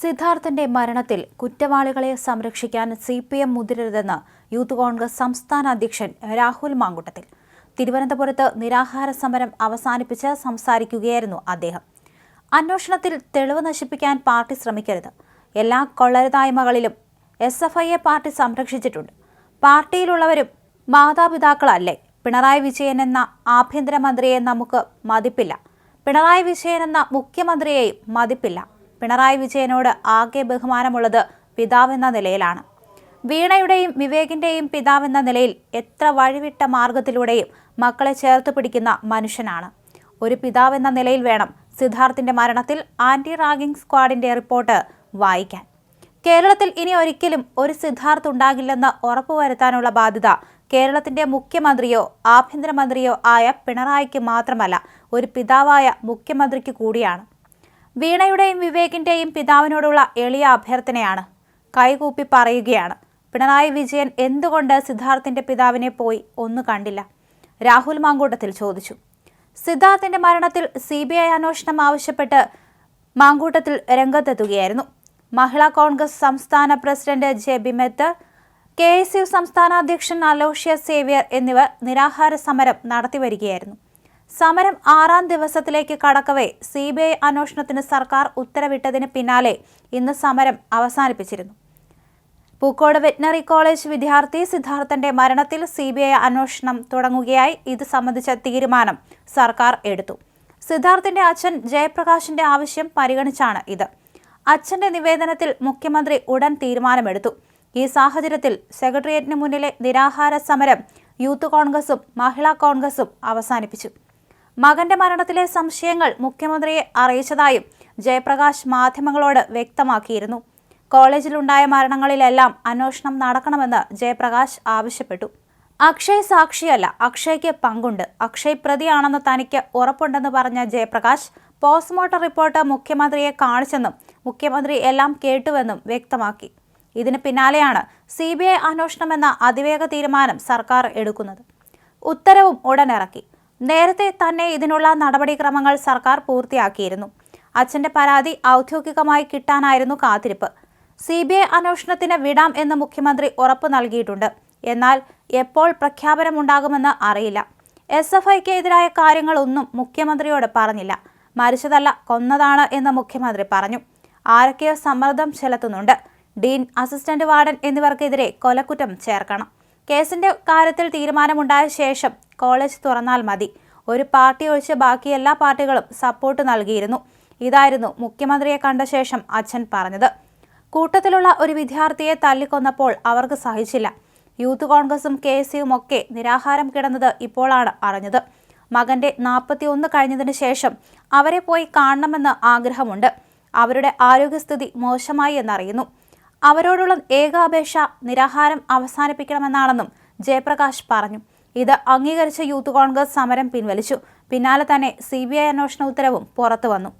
സിദ്ധാർത്ഥന്റെ മരണത്തിൽ കുറ്റവാളികളെ സംരക്ഷിക്കാൻ സി പി എം മുതിരരുതെന്ന് യൂത്ത് കോൺഗ്രസ് സംസ്ഥാന അധ്യക്ഷൻ രാഹുൽ മാങ്കുട്ടത്തിൽ. തിരുവനന്തപുരത്ത് നിരാഹാര സമരം അവസാനിപ്പിച്ച് സംസാരിക്കുകയായിരുന്നു അദ്ദേഹം. അന്വേഷണത്തിൽ തെളിവ് നശിപ്പിക്കാൻ പാർട്ടി ശ്രമിക്കരുത്. എല്ലാ കൊള്ളരുതായ്മകളിലും എസ് എഫ് ഐയെ പാർട്ടി സംരക്ഷിച്ചിട്ടുണ്ട്. പാർട്ടിയിലുള്ളവരും മാതാപിതാക്കളല്ലേ? പിണറായി വിജയൻ എന്ന ആഭ്യന്തരമന്ത്രിയെ നമുക്ക് മതിപ്പില്ല. പിണറായി വിജയൻ എന്ന മുഖ്യമന്ത്രിയെയും മതിപ്പില്ല. പിണറായി വിജയനോട് ആകെ ബഹുമാനമുള്ളത് പിതാവെന്ന നിലയിലാണ്. വീണയുടെയും വിവേകിന്റെയും പിതാവെന്ന നിലയിൽ എത്ര വഴിവിട്ട മാർഗത്തിലൂടെയും മക്കളെ ചേർത്ത് പിടിക്കുന്ന മനുഷ്യനാണ്. ഒരു പിതാവെന്ന നിലയിൽ വേണം സിദ്ധാർത്ഥിന്റെ മരണത്തിൽ ആന്റി റാഗിംഗ് സ്ക്വാഡിന്റെ റിപ്പോർട്ട് വായിക്കാൻ. കേരളത്തിൽ ഇനി ഒരിക്കലും ഒരു സിദ്ധാർത്ഥ് ഉണ്ടാകില്ലെന്ന് ഉറപ്പുവരുത്താനുള്ള ബാധ്യത കേരളത്തിന്റെ മുഖ്യമന്ത്രിയോ ആഭ്യന്തരമന്ത്രിയോ ആയ പിണറായിക്ക് മാത്രമല്ല ഒരു പിതാവായ മുഖ്യമന്ത്രിക്ക് കൂടിയാണ്. വീണയുടെയും വിവേകിന്റെയും പിതാവിനോടുള്ള എളിയ അഭ്യർത്ഥനയാണ്. കൈകൂപ്പി പറയുകയാണ് പിണറായി വിജയൻ എന്തുകൊണ്ട് സിദ്ധാർത്ഥിന്റെ പിതാവിനെ പോയി ഒന്നു കണ്ടില്ല? രാഹുൽ മാങ്കൂട്ടത്തിൽ ചോദിച്ചു. സിദ്ധാർത്ഥിന്റെ മരണത്തിൽ സി ബി ഐ അന്വേഷണം ആവശ്യപ്പെട്ട് മാങ്കൂട്ടത്തിൽ രംഗത്തെത്തുകയായിരുന്നു. മഹിളാ കോൺഗ്രസ് സംസ്ഥാന പ്രസിഡന്റ് ജെ ബിമെത്ത് കെ എസ് യു സംസ്ഥാന അധ്യക്ഷൻ അലോഷ്യ സേവ്യർ എന്നിവർ നിരാഹാര സമരം നടത്തിവരികയായിരുന്നു. സമരം ആറാം ദിവസത്തിലേക്ക് കടക്കവേ സി ബി ഐ അന്വേഷണത്തിന് സർക്കാർ ഉത്തരവിട്ടതിന് പിന്നാലെ ഇന്ന് സമരം അവസാനിപ്പിച്ചിരുന്നു. പൂക്കോട് വെറ്റിനറി കോളേജ് വിദ്യാർത്ഥി സിദ്ധാർത്ഥന്റെ മരണത്തിൽ സി ബി ഐ അന്വേഷണം തുടങ്ങുകയായി. ഇത് സംബന്ധിച്ച തീരുമാനം സർക്കാർ എടുത്തു. സിദ്ധാർത്ഥിന്റെ അച്ഛൻ ജയപ്രകാശിന്റെ ആവശ്യം പരിഗണിച്ചാണ് ഇത്. അച്ഛന്റെ നിവേദനത്തിൽ മുഖ്യമന്ത്രി ഉടൻ തീരുമാനമെടുത്തു. ഈ സാഹചര്യത്തിൽ സെക്രട്ടേറിയറ്റിന് മുന്നിലെ നിരാഹാര സമരം യൂത്ത് കോൺഗ്രസും മഹിളാ കോൺഗ്രസും അവസാനിപ്പിച്ചു. മകന്റെ മരണത്തിലെ സംശയങ്ങൾ മുഖ്യമന്ത്രിയെ അറിയിച്ചതായും ജയപ്രകാശ് മാധ്യമങ്ങളോട് വ്യക്തമാക്കിയിരുന്നു. കോളേജിലുണ്ടായ മരണങ്ങളിലെല്ലാം അന്വേഷണം നടക്കണമെന്ന് ജയപ്രകാശ് ആവശ്യപ്പെട്ടു. അക്ഷയ് സാക്ഷിയല്ല അക്ഷയ്ക്ക് പങ്കുണ്ട്. അക്ഷയ് പ്രതിയാണെന്ന് തനിക്ക് ഉറപ്പുണ്ടെന്ന് പറഞ്ഞ ജയപ്രകാശ് പോസ്റ്റ്മോർട്ടം റിപ്പോർട്ട് മുഖ്യമന്ത്രിയെ കാണിച്ചെന്നും മുഖ്യമന്ത്രി എല്ലാം കേട്ടുവെന്നും വ്യക്തമാക്കി. ഇതിന് പിന്നാലെയാണ് സി ബി ഐ അന്വേഷണമെന്ന അതിവേഗ തീരുമാനം സർക്കാർ എടുക്കുന്നത്. ഉത്തരവും ഉടനിറക്കി നേരത്തെ തന്നെ ഇതിനുള്ള നടപടിക്രമങ്ങൾ സർക്കാർ പൂർത്തിയാക്കിയിരുന്നു. അച്ഛന്റെ പരാതി ഔദ്യോഗികമായി കിട്ടാനായിരുന്നു കാത്തിരിപ്പ്. സി ബി ഐ അന്വേഷണത്തിന് വിടാം എന്ന് മുഖ്യമന്ത്രി ഉറപ്പ് നൽകിയിട്ടുണ്ട്. എന്നാൽ എപ്പോൾ പ്രഖ്യാപനമുണ്ടാകുമെന്ന് അറിയില്ല. എസ് എഫ് ഐക്ക് എതിരായ കാര്യങ്ങളൊന്നും മുഖ്യമന്ത്രിയോട് പറഞ്ഞില്ല. മരിച്ചതല്ല കൊന്നതാണ് എന്ന് മുഖ്യമന്ത്രി പറഞ്ഞു. ആരൊക്കെയോ സമ്മർദ്ദം ചെലുത്തുന്നുണ്ട്. ഡീൻ അസിസ്റ്റന്റ് വാർഡൻ എന്നിവർക്കെതിരെ കൊലക്കുറ്റം ചേർക്കണം. കേസിന്റെ കാര്യത്തിൽ തീരുമാനമുണ്ടായ ശേഷം കോളേജ് തുറന്നാൽ മതി. ഒരു പാർട്ടി ഒഴിച്ച് ബാക്കി എല്ലാ പാർട്ടികളും സപ്പോർട്ട് നൽകിയിരുന്നു. ഇതായിരുന്നു മുഖ്യമന്ത്രിയെ കണ്ട ശേഷം അച്ഛൻ പറഞ്ഞത്. കൂട്ടത്തിലുള്ള ഒരു വിദ്യാർത്ഥിയെ തല്ലിക്കൊന്നപ്പോൾ അവർക്ക് സഹിച്ചില്ല. യൂത്ത് കോൺഗ്രസും കെ എസ് യുവും ഒക്കെ നിരാഹാരം കിടന്നത് ഇപ്പോഴാണ് അറിഞ്ഞത്. മകന്റെ നാൽപ്പത്തിയൊന്ന് കഴിഞ്ഞതിന് ശേഷം അവരെ പോയി കാണണമെന്ന് ആഗ്രഹമുണ്ട്. അവരുടെ ആരോഗ്യസ്ഥിതി മോശമായി എന്നറിയുന്നു. അവരോടുള്ള ഏകാപേക്ഷ നിരാഹാരം അവസാനിപ്പിക്കണമെന്നാണെന്നും ജയപ്രകാശ് പറഞ്ഞു. ഇത് അംഗീകരിച്ച യൂത്ത് കോൺഗ്രസ് സമരം പിൻവലിച്ചു. പിന്നാലെ തന്നെ സി ബി ഐ അന്വേഷണ ഉത്തരവും പുറത്തു വന്നു